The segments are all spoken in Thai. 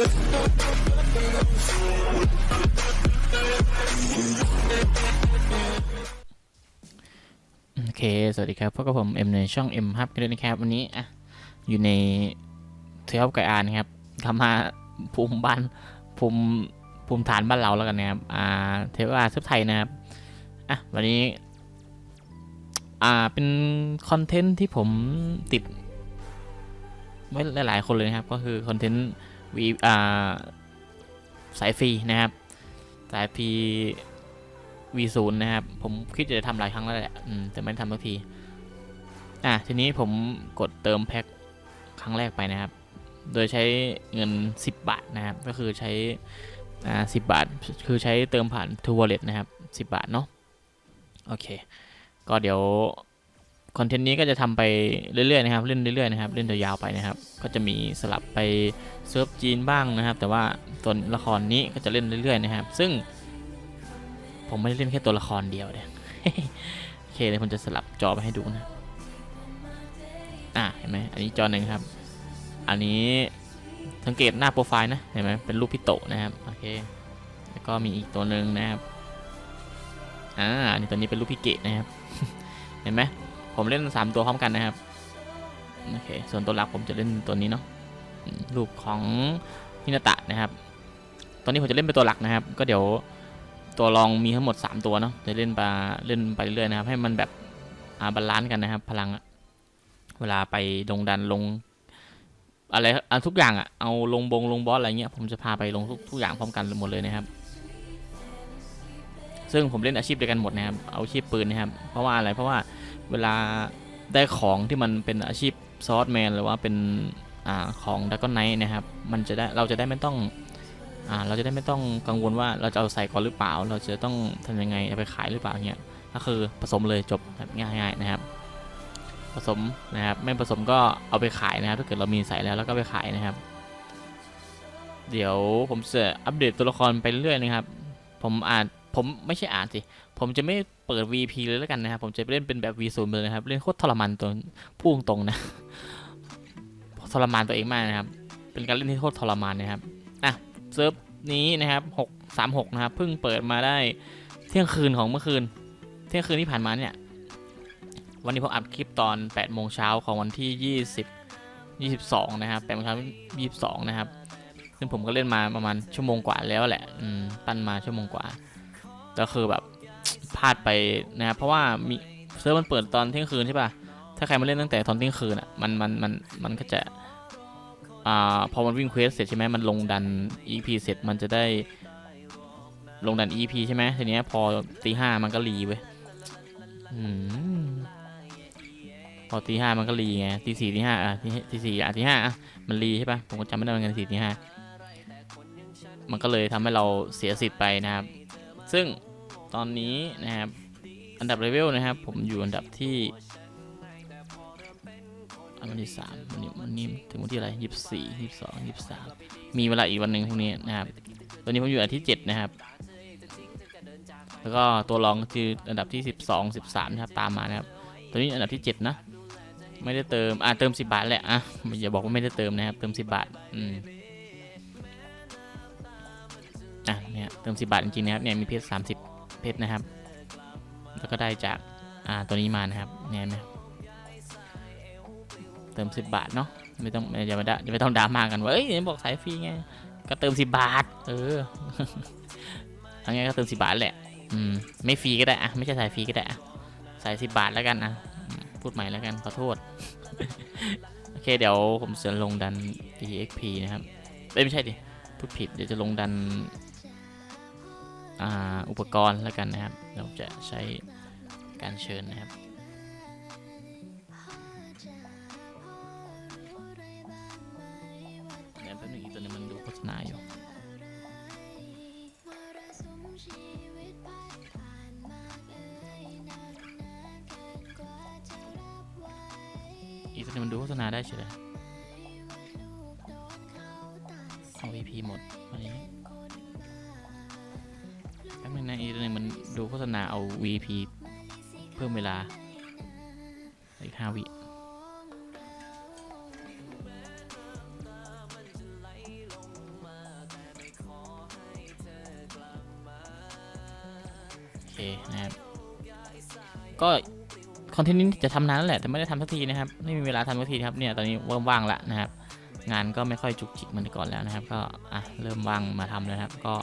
โอเค สวัสดีครับพบกับผมเอ็มในช่อง M ครับกันด้วยนะครับ วันนี้อะอยู่ในเทลไกอานครับทำมาภูมิบ้านภูมิภูมิฐานบ้านเราแล้วกันนะครับ อ่า เทลอาร์เซฟไทยนะครับ อะ วันนี้ อ่า เป็นคอนเทนต์ที่ผมติดไว้หลาย ๆ คนเลยนะครับ ก็คือคอนเทนต์ วีอ่าสายฟรีนะครับสายฟรี V0 นะครับ ผมคิดจะทำหลายครั้งแล้วแหละแต่ไม่ทำสักทีอะทีนี้ผมกดเติมแพ็คครั้งแรกไปนะครับ โดยใช้เงิน 10 บาทนะครับ ก็คือใช้อ่า10บาท คือใช้เติมผ่าน t ู Wallet นะครับ 10 บาทเนาะ โอเค ก็เดี๋ยว คอนเทนต์นี้ก็จะทำไปเรื่อยๆนะครับเล่นเรื่อยๆนะครับเล่นยาวๆไปนะครับ ก็จะมีสลับไปเซิร์ฟจีนบ้างนะครับ แต่ว่าตัวละครนี้ก็จะเล่นเรื่อยๆนะครับ ซึ่ง ผมไม่ได้เล่นแค่ตัวละครเดียวเนี่ยโอเคเดี๋ยวผมจะสลับจอไปให้ดูนะอะเห็นไหมอันนี้จอหนึ่งครับ อันนี้สังเกตหน้าโปรไฟล์นะเห็นไหมเป็นรูปพี่โตนะครับโอเคแล้วก็มีอีกตัวหนึ่งนะครับอ่าอันนี้ตัวนี้เป็นรูปพี่เกะนะครับ เห็นไหม ผมเล่นสามตัวพร้อมกันนะครับโอเคส่วนตัวหลักผมจะเล่นตัวนี้เนาะรูปของฮินาตะนะครับ ตอนนี้ผมจะเล่นเป็นตัวหลักนะครับ ก็เดี๋ยวตัวรองมีทั้งหมด 3 ตัวเนาะจะเล่นไปเล่นไปเรื่อยๆนะครับ ให้มันแบบบาลานซ์กันนะครับ พลังเวลาไปลงดันลงอะไรทุกอย่างอะเอาลงบงลงบอสอะไรเงี้ยผมจะพาไปลงทุกทุกอย่างพร้อมกันหมดเลยนะครับ ซึ่งผมเล่นอาชีพเดียวกันหมดนะครับ เอาอาชีพปืนนะครับ เพราะว่าอะไร เพราะว่าเวลาได้ของที่มันเป็นอาชีพซอสแมนหรือว่าเป็นอของดักกอนไนท์นะครับ มันจะได้เราจะได้ไม่ต้องอเราจะได้ไม่ต้องกังวลว่าเราจะเอาใส่ก่อนหรือเปล่า เราจะต้องทำยังไงเอาไปขายหรือเปล่าเงี้ย ก็คือผสมเลยจบแบบง่ายๆนะครับ ผสมนะครับ ไม่ผสมก็เอาไปขายนะครับ ถ้าเกิดเรามีใส่แล้วแล้วก็ไปขายนะครับ เดี๋ยวผมจะอัปเดตตัวละครไปเรื่อยนะครับ ผมอ่าน ผมไม่ใช่อ่านสิ ผมจะไม่เปิด VP เลยแล้วกันนะครับ ผมจะเล่นเป็นแบบ V0 เลยนะครับ เล่นโคตรทรมานตัวพูดตรงๆนะ ทรมานตัวเองมากนะครับ เป็นการเล่นที่โคตรทรมานนะครับ อะเซิร์ฟนี้นะครับ6 3 6นะครับ เพิ่งเปิดมาได้เที่ยงคืนของเมื่อคืน เที่ยงคืนที่ผ่านมาเนี่ย วันนี้ผมอัดคลิปตอน8โมงเช้าของวันที่ 20 22 นะครับ8โมงเช้า22 นะครับ ซึ่งผมก็เล่นมาประมาณชั่วโมงกว่าแล้วแหละ อืม ปั้นมาชั่วโมงกว่า ก็คือแบบพลาดไปนะครับเพราะว่ามีเซิร์ฟมันเปิดตอนเที่ยงคืนใช่ป่ะถ้าใครมาเล่นตั้งแต่ตอนเที่ยงคืนอะมันมันมันมันก็จะอ่าพอมันวิ่งเควสเสร็จใช่ไหมมันลงดัน EP เสร็จมันจะได้ลงดัน EP ใช่ไหมทีเนี้ยพอตีห้ามันก็รีเว้ยอืมพอตีห้ามันก็รีไงตีสี่ตีห้าอะตีสี่อะตีห้าอะมันรีใช่ปะผมก็จำไม่ได้เหมือนกันสี่ตีห้ามันก็เลยทำให้เราเสียสิทธิ์ไปนะครับ ซึ่งตอนนี้นะครับ อันดับเลเวลนะครับ ผมอยู่อันดับที่อันวันที่สามวันนี้วันนี้ถึงวันที่อะไรยี่สิบสี่ยี่สิบสองยี่สิบสามมีเวลาอีกวันหนึ่งพรุ่งนี้นะครับ ตอนนี้ผมอยู่อันดับที่เจ็ดนะครับ แล้วก็ตัวรองคืออันดับที่สิบสองสิบสามนะครับตามมานะครับ ตัวนี้อันดับที่เจ็ดนะ ไม่ได้เติม อ่าเติมสิบบาทแหละ อะอย่าบอกว่าไม่ได้เติมนะครับ เติมสิบบาท อืม เติมสิบบาทจริงๆนะครับเนี่ยมีเพชรสามสิบเพชรนะครับ แล้วก็ได้จากอ่าตัวนี้มานะครับเนี่ยนไหมเติม 10 บาทเนาะไม่ต้องอย่ามาด่าอย่าไม่ต้องดรามากันว่าเอ้ยบอกสายฟรีไงก็เติม 10 บาท เออทั้งไงก็เติม 10 บาทแหละอืมไม่ฟรีก็ได้อะไม่ใช่สายฟรีก็ได้อะสาย 10 บาทแล้วกันนะพูดใหม่แล้วกันขอโทษโอเคเดี๋ยวผมจะลงดัน exp นะครับไม่ใช่ดิพูดผิดเดี๋ยวจะลงดัน อุปกรณ์แล้วกันนะครับ เราจะใช้การเชิญนะครับ นะครับ ก็คอนเทนต์นี้จะทำนานแล้วแหละ แต่ไม่ได้ทำสักทีนะครับ ไม่มีเวลาทำสักทีครับ เนี่ย ตอนนี้ว่างๆละนะครับ งานก็ไม่ค่อยจุกจิกเหมือนก่อนแล้วนะครับ ก็ อะ เริ่มว่างมาทำแล้วนะครับ ก็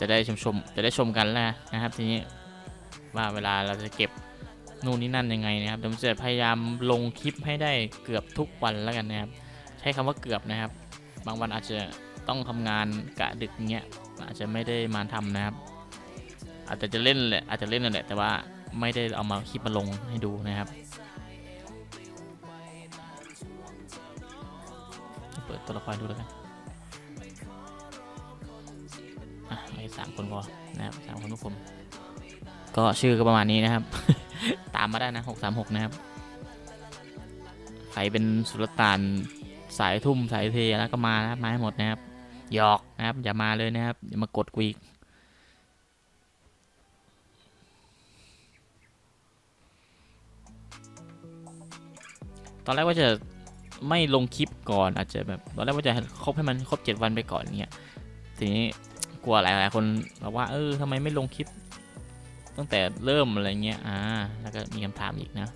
จะได้ชมชมจะได้ชมกันแล้วนะครับ ทีนี้ว่าเวลาเราจะเก็บนู่นนี่นั่นยังไงนะครับเดี๋ยวผมจะพยายามลงคลิปให้ได้เกือบทุกวันแล้วกันนะครับ ใช้คำว่าเกือบนะครับ บางวันอาจจะต้องทำงานกะดึกเงี้ยอาจจะไม่ได้มาทำนะครับ อาจจะจะเล่นแหละอาจจะเล่นนั่นแหละแต่ว่าไม่ได้เอามาคลิปมาลงให้ดูนะครับ เปิดตัวละครดูแล้วกันอะไอ้สามคนพอนะครับสามคนทุกคนก็ชื่อก็ประมาณนี้นะครับ ตามมาได้นะหกสามหกนะครับ ใครเป็นสุลต่านสายทุ่มสายเทแล้วก็มานะครับมาให้หมดนะครับหยอกนะครับอย่ามาเลยนะครับอย่ามากดกูอีก ตอนแรกว่าจะไม่ลงคลิปก่อนอาจจะแบบตอนแรกว่าจะครบให้มันครบเจ็ดวันไปก่อนเงี้ยทีนี้กลัวหลายๆคนบอกว่าเออทำไมไม่ลงคลิป ตั้งแต่เริ่มอะไรเงี้ยอ่าแล้วก็มีคำถามอีกนะ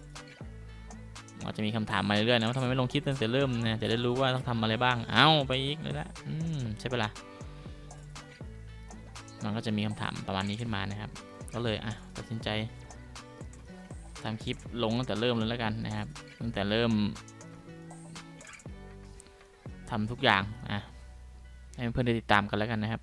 อาจจะมีคำถามมาเรื่อยๆนะว่าทำไมไม่ลงคลิปตั้งแต่เริ่มนะจะได้รู้ว่าต้องทำอะไรบ้างเอ้าไปอีกเลยละอืมใช่ปะล่ะมันก็จะมีคำถามประมาณนี้ขึ้นมานะครับ ก็เลยอะตัดสินใจ ทำคลิปลงตั้งแต่เริ่มเลยแล้วกันนะครับตั้งแต่เริ่มทำทุกอย่างอะให้เพื่อนๆได้ติดตามกันแล้วกันนะครับ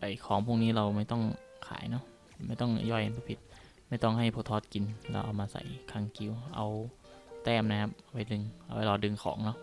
ไอของพวกนี้เราไม่ต้องขายเนาะไม่ต้องย่อยผิด ไม่ต้องให้โพทอสกิน เราเอามาใส่คังกิวเอาแต้มนะครับไว้ดึงเอาไว้รอดึงของเนาะ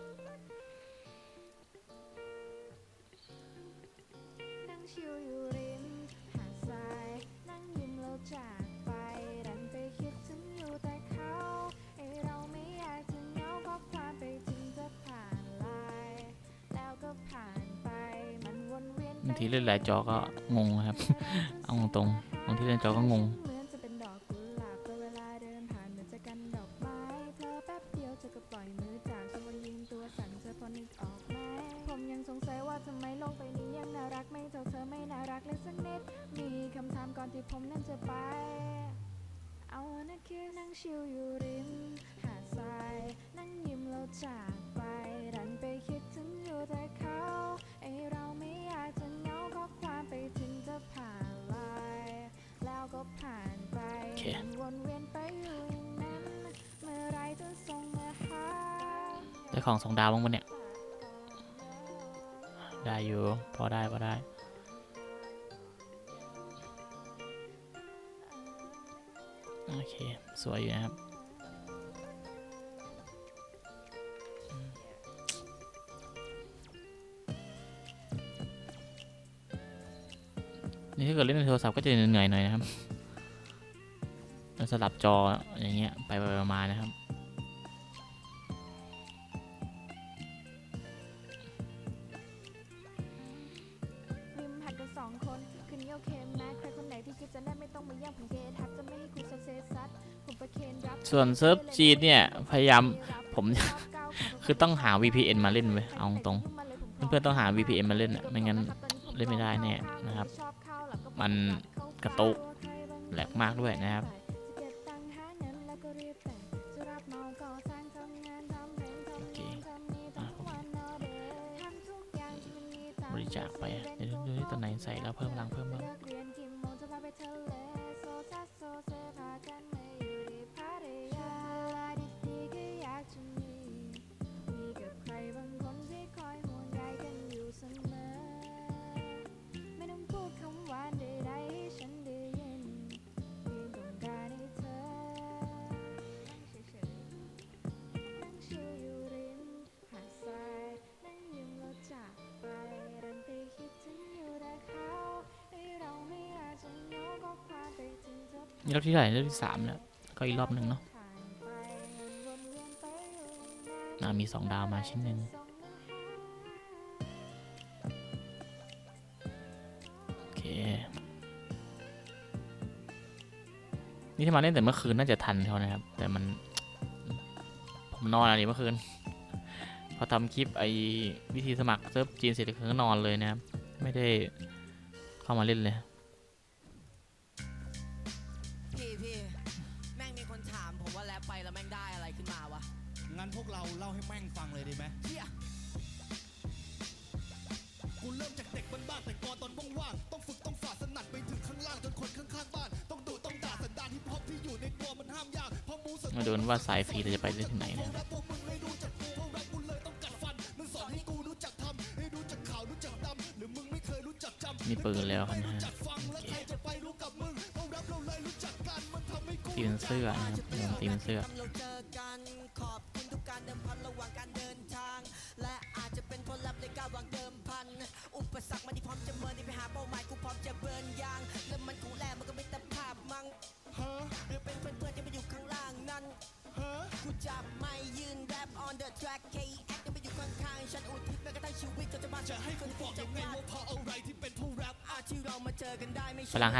บางทีเล่นหลายจอก็งงครับ เอาตรงบางทีเล่นจอก็งง เคได้ของสองดาวบ้างปะเนี่ย ได้อยู่ พอได้พอได้โอเค สวยอยู่นะครับ นี่ถ้าเกิดเล่นในโทรศัพท์ก็จะเหนื่อยหน่อยนะครับ สลับจออย่างเงี้ยไปไปๆมาๆนะครับริมหัดกันสองคนคืนนี้โอเคไหมใครคนไหนที่คิดจะได้ไม่ต้องมาแย่งผมเกทับจะไม่ให้คุณเซเซซัดผมประเคนรับส่วนเซิร์ฟจีนเนี่ยพยายามผมคือต้องหา VPN มาเล่นเว้ยเอาตรงๆเพื่อนๆต้องหา VPN มาเล่นอะไม่งั้นเล่นไม่ได้แน่นะครับ มันกระตุกแหลกมากด้วยนะครับ นี่รอบที่เท่าไหร่รอบที่สามแล้วก็อีกรอบหนึ่งเนาะผ่านไปมันวนเวียนไปอยู่อ่ามีสองดาวมาชิ้นหนึ่งโอเค นี่ถ้ามาเล่นแต่เมื่อคืนน่าจะทันเขานะครับ แต่มัน ผมนอนอะไรเมื่อคืน พอทำคลิปไอ้วิธีสมัครเซิร์ฟจีนเสร็จก็นอนเลยนะครับ ไม่ได้เข้ามาเล่นเลย คนข้างๆบ้านต้องดุต้องด่าสันดานฮิปฮอปที่อยู่ในตัวมันห้ามยากเพราะมูสมาดูกันว่าสายฟรีเราจะไปได้ถึงไหนนะครับรักพวกมึงเลยดูจากกูเพราะรักกูเลยต้องกัดฟันมึงสอนให้กูรู้จักทำให้รู้จักข่าวรู้จักดำหรือมึงไม่เคยรู้จักจำมีปืนแล้วครับนะรู้ฮะจักฟังและใครจะไปรู้กับมึงเพราะรักเราเลยรู้จักกันมันทำให้กูตีเป็นเสื้อนะครับลองตีเป็นเสื้อ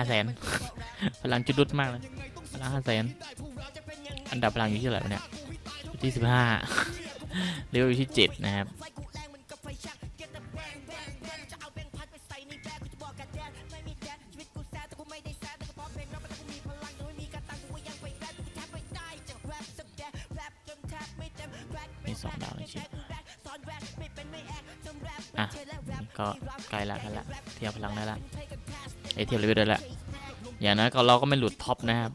ไม่ใช่พลัง500,000พลังจุดรุดมากเลยพลังห้าแสนอันดับพลังอยู่ที่เท่าไหร่เนี่ยที่สิบห้าเลเวลอยู่ที่เจ็ดนะครับไฟกูแรงมันกับไฟแชัก Get the bang bang bang จะเอาแบงค์พันไปใส่ในแบกกูจะบอกกับแดนไม่มีแดนชีวิตกูแซดแต่กูไม่ได้แซดแต่ก็เพราะเพลงพลังแต่ไม่มีกระก็ไกูแทบไม่ได้จากแรปสักแดนแรปจนแทบไม่เต็มแรปมีสองดาวเลยชิอะเทและแรปก็ใกล้ละใกล้ละเทียบพลังได้ละไอเทียบเลเวลได้ละ อย่างน้อยก็เราก็ไม่หลุดท็อปนะครับ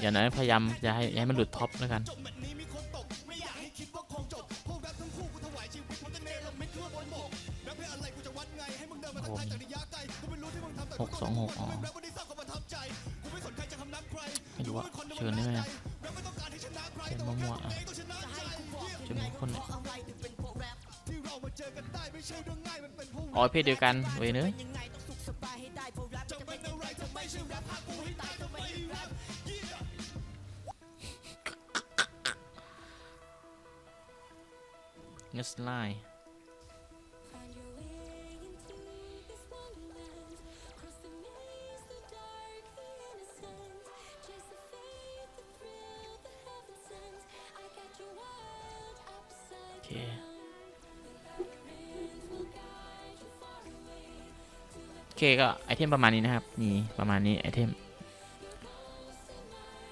อย่างน้อยพยายามจะให้ให้มันหลุดท็อปแล้วกันจบแมตช์นี้มีคนตกไม่อยากให้คิดว่าคงจบเพราะกันหกสองหกอ๋อแรปวันนี้สร้างความประทับใจกูไม่สนใครจะคำนับใครไม่รู้อะเชิญได้ไหมเชิญมั่วๆอะต้องชนะใจจนคนเนี่ยอะไรถึงเป็นพวกแรปที่เรามาเจอกันได้ไม่ใช่เรื่องง่ายมันเป็นผู้อ๋อเพศเดียวกันเว้ยเนื้อ down. The winds will guide you far away. โอเคก็ไอเทมประมาณนี้นะครับ นี่ประมาณนี้ไอเทม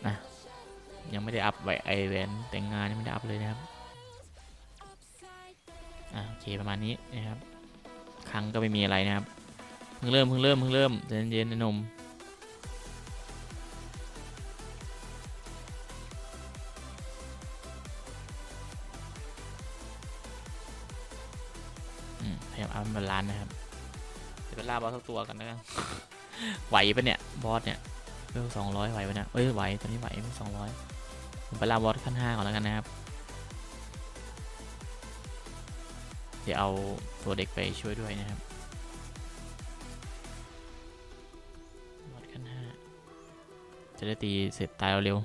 นะยังไม่ได้อัพไว้ไอแวนแต่งงานยังไม่ได้อัพเลยนะครับ เคประมาณนี้นะครับครั้งก็ไม่มีอะไรนะครับเพิ่งเริ่มเพิ่งเริ่มเพิ่งเริ่มเย็นๆนะหนมอืมพยายามเอามันบาลานนะครับเดี๋ยวไปล่าบอสสักตัวกันนะครับไหวปะเนี่ยบอสเนี่ยเวลสองร้อยไหวปะเนี่ยเอ้ยไหวตอนนี้ไหวเวลสองร้อยผมไปล่าบอสขั้นห้าก่อนแล้วกันนะครับ เดี๋ยวเอาตัวเด็กไปช่วยด้วยนะครับบอสขั้นห้าจะได้ตีเสร็จตายเร็ว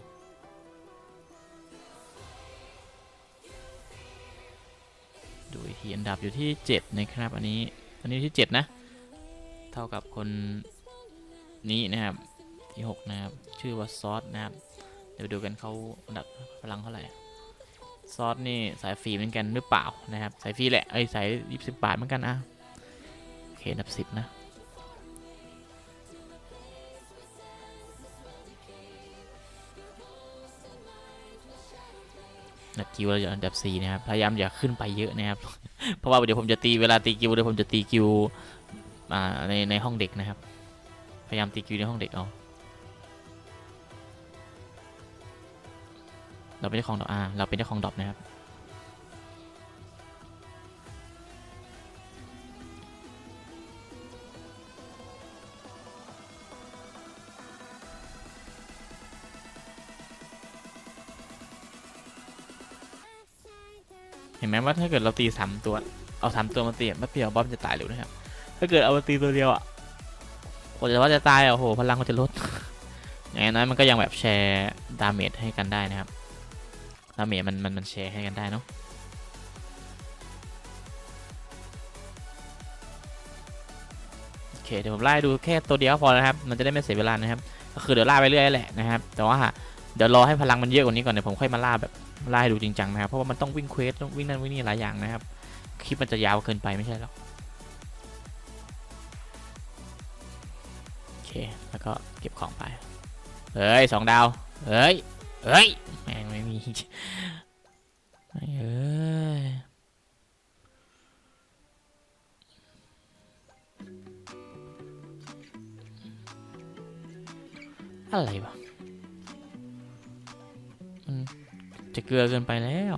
ดูอีกทีอันดับอยู่ที่ 7 นะครับ อันนี้อันนี้ที่ 7 นะ เท่ากับคนนี้นะครับ ที่ 6 นะครับ ชื่อว่าซอสนะครับ เดี๋ยวดูกันเขาอันดับพลังเท่าไหร่ ซอสนี่สายฟรีเหมือนกันหรือเปล่านะครับ สายฟรีแหละ เอ้ย สายยี่สิบบาทเหมือนกันอะโอเคอันดับสิบนะ นัดกิวเราจะอันดับสี่นะครับ พยายามอย่าขึ้นไปเยอะนะครับ เพราะว่าเดี๋ยวผมจะตีเวลาตีกิวเดี๋ยวผมจะตีกิวในในห้องเด็กนะครับ พยายามตีกิวในห้องเด็กเอา เราเป็นเจ้าของดอกอ่าเราเป็นเจ้าของดอกนะครับ เห็นไหมว่าถ้าเกิดเราตีสามตัว เอาสามตัวมาตีแป๊บเดียวบอมจะตายเร็วนะครับ ถ้าเกิดเอามาตีตัวเดียวอะกว่าจะว่าจะตายอะโอ้โหพลังมันจะลดอย่างน้อยมันก็ยังแบบแชร์ดาเมจให้กันได้นะครับ ดาเมจมันมันมันแชร์ให้กันได้เนาะโอเคเดี๋ยวผมไล่ดูแค่ตัวเดียวพอนะครับ มันจะได้ไม่เสียเวลานะครับ ก็คือเดี๋ยวล่าไปเรื่อยแหละนะครับ แต่ว่าเดี๋ยวรอให้พลังมันเยอะกว่านี้ก่อนเดี๋ยวผมค่อยมาล่าแบบล่าให้ดูจริงจังนะครับ เพราะว่ามันต้องวิ่งเควสต้องวิ่งนั่นวิ่งนี่หลายอย่างนะครับ คลิปมันจะยาวเกินไปไม่ใช่หรอกโอเค แล้วก็เก็บของไป เฮ้ยสองดาว เฮ้ย เฮ้ยแม่งไม่มีไม่เอ้ยอะไรวะมันจะเกลือเกินไปแล้ว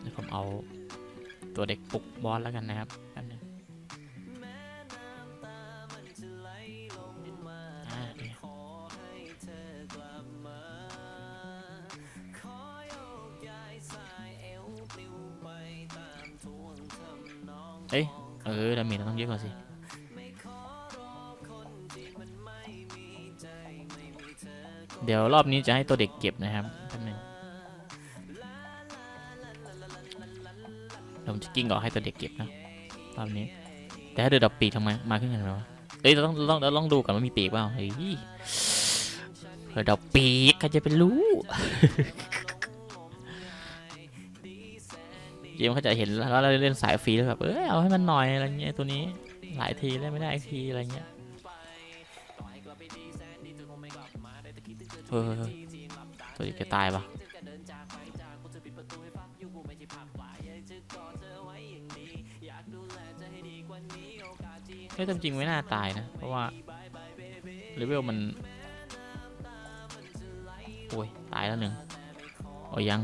เดี๋ยวผมเอาตัวเด็กปลุกบอสแล้วกันนะครับ เอ้ยเออดาเมจเราต้องเยอะกว่าสิเดี๋ยวรอบนี้จะให้ตัวเด็กเก็บนะครับแป๊บนึงเดี๋ยวผมจะกิ้งก่อนให้ตัวเด็กเก็บนะรอบนี้ แต่ถ้าเดือดดอกปีกทำไมมาขึ้นกันหมวะเอ้ยเราต้องเราต้องต้องดูก่อนว่ามีปีกเปล่าเฮ้ยเดือดอกปีกใครจะไปรู้ กมเขาจะเห็นแล้วเราเล่นสายฟรีแล้วแบบเอ้ยเอาให้มันหน่อยอะไรเงี้ยตัวนี้หลายทีเล่นไม่ได้อีกทีอะไรเงี้ยเฮ้ยเฮ้ยเฮ้ยตัวนี้แกตายปะเฮ้ยจริงไม่น่าตายนะ เพราะว่าเลเวลมัน โอ้ย ตายแล้วหนึ่งโอ้ยยัง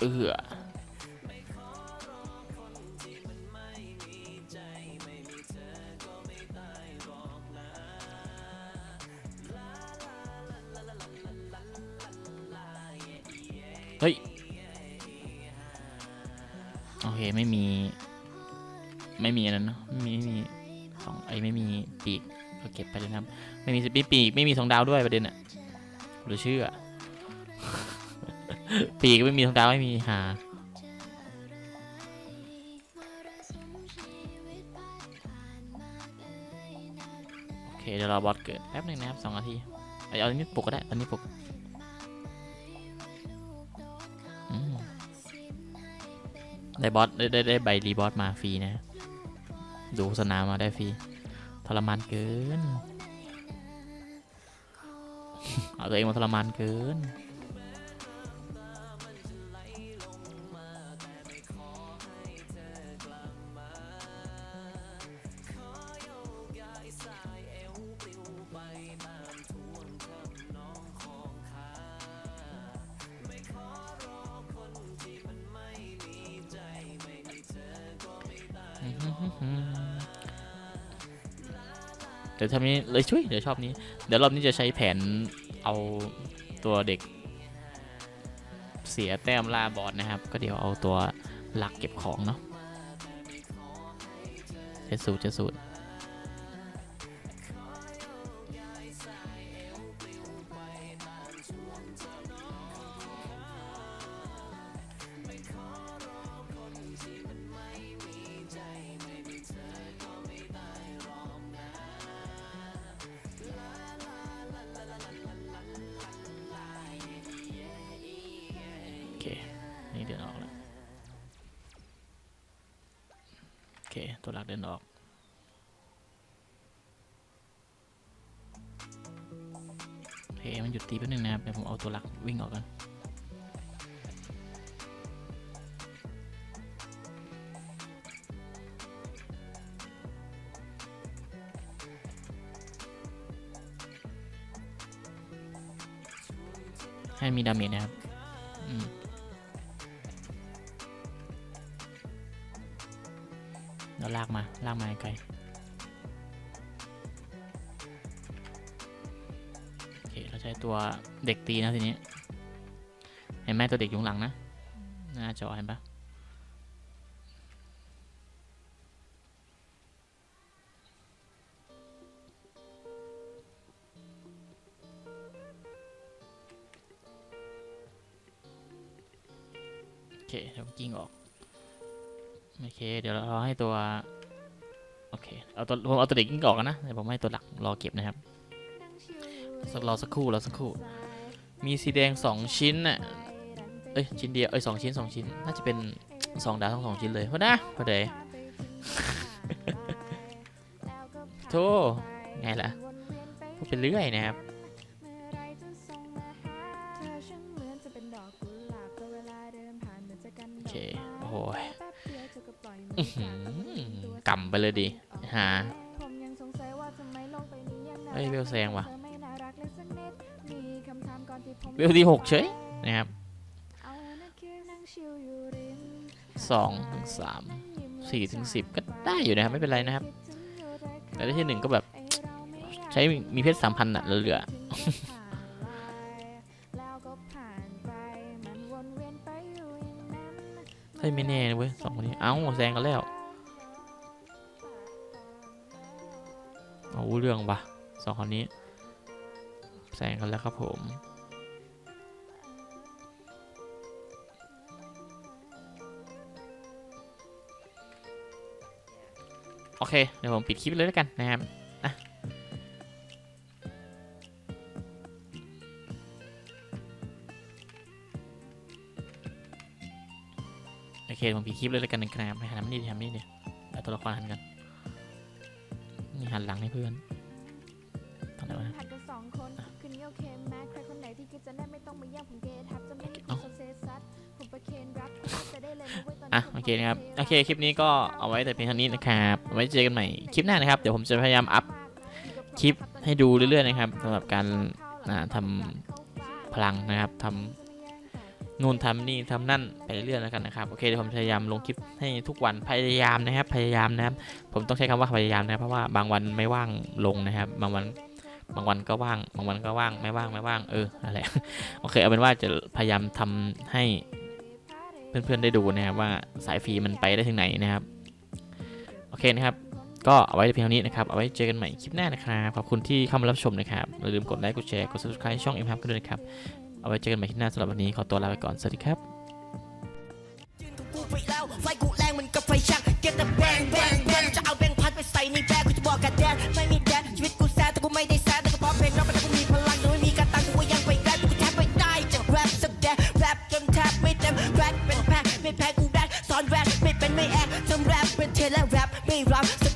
เอือเฮ้ย โอเค ไม่มี ไม่มีอันนั้นเนอะไม่มีไม่มีสองไอ้ไม่มีปีกก็เก็บไปเลยครับ ไม่มีสปีปีก ไม่มีสองดาวด้วยประเด็นอะหรือเชื่อ ปีกไม่มีสองดาวไม่มีหาโอเคเดี๋ยวรอบอสเกิดแป๊บหนึงนะครับสองนาทีเอาเอาอันนี้ปลุกก็ได้ตอนนี้ปลุกได้บอสได้ได้ได้ใบรีบอสมาฟรีนะ ดูโฆษณามาได้ฟรีทรมานเกิน เอาตัวเองมาทรมานเกิน ทำนี้เลยช่วยเดี๋ยวชอบนี้ เดี๋ยวรอบนี้จะใช้แผนเอาตัวเด็ก เสียแต้มล่าบอสนะครับ ก็เดี๋ยวเอาตัวหลักเก็บของเนาะเจ็ดสูตรเจ็ดสูตร เคตัวหลักเดินออกโอเคมันหยุดตีแป๊บนึงนะครับเดี๋ยวผมเอาตัวหลักวิ่งออกกันให้มีดาเมจนะครับากมาไกลโอเคเราใช้ตัวเด็กตีนะทีนี้ เห็นไหมตัวเด็กอยู่หลังนะ หน้าจอเห็นปะโอเคเดี๋ยวกิ้งออก โอเค เดี๋ยวเราให้ตัว โอเค เอาตัวผมเอาตัวเด็กกิ้งออกันนะเดี๋ยวผมให้ตัวหลักรอเก็บนะครับสักรอสักครู่รอสักครู่ มีสีแดงสองชิ้นน่ะ เอ้ยชิ้นเดียว เอ้ยสองชิ้นสองชิ้น น่าจะเป็นสองดาวทั้งสองชิ้นเลยพอนะพอดีโธ่ไงล่ะพูดไปเรื่อยนะครับ อกำไปเลยดิหาเฮ้ยเวลแซงว่ะเวลที่หกเฉยนะครับสองถึงสามสี่ถึงสิบก็ได้อยู่นะครับไม่เป็นไรนะครับ แต่ได้ที่หนึ่งก็แบบใช้มีเพชรสามพันอะเหลือเฮ้ยไม่แน่นะเว้ยสองคนนี้ เอ้าแซงกันแล้ว เอาเรื่องปะสองคนนี้แซงกันแล้วครับผม โอเค เดี๋ยวผมปิดคลิปเลยแล้วกันนะครับอะโอเคผมปิดคลิปเลยแล้วกันนะครับไปหันมานี่ดิหันมานี่ดิเอาตัวละครหันกัน นี่หันหลังให้เพื่อนทำอะไรวะนะหัดกันสองคนคืนนี้โอเคไหมใครคนไหนที่คิดจะแน่ไม่ต้องมาแย่งผมเกทับจะไม่ให้คุเอ้าณโซเซซัสผมประเคนรับจะได้เลยนะเว้ยตอนนี้อะผมโอเคนะครับพโอเคคลิปนี้ก็เอาไว้แต่เพียงเท่านี้นะครับเอาไว้เจอกันใหม่คลิปหน้านะครับเดี๋ยวผมจะพยายามอัพคลิปให้ดูเรื่อยๆนะครับสำหรับการอ่าทำพลังนะครับทำ นู่นทำนี่ทำนั่นไปเรื่อยแล้วกันนะครับโอเคเดี๋ยวผมพยายามลงคลิปให้ทุกวันพยายามนะครับ พยายามนะครับ ผมต้องใช้คำว่าพยายามนะเพราะว่าบางวันไม่ว่างลงนะครับ บางวันบางวันก็ว่าง บางวันก็ว่างไม่ว่างไม่ว่างเออนั่นแหละโอเคเอาเป็นว่าจะพยายามทำให้เพื่อนๆได้ดูนะครับว่าสายฟรีมันไปได้ถึงไหนนะครับ โอเคนะครับ ก็เอาไว้เพียงเท่านี้นะครับ เอาไว้เจอกันใหม่คลิปหน้านะครับ ขอบคุณที่เข้ามารับชมนะครับอย่าลืมกดไลค์กดแชร์กด subscribe ช่อง M h u b กันด้วยนะครับ เอาไว้เจอกันใหม่ที่หน้าสำหรับวันนี้ขอตัวลาไปก่อนสวัสดีครับไฟกูรับ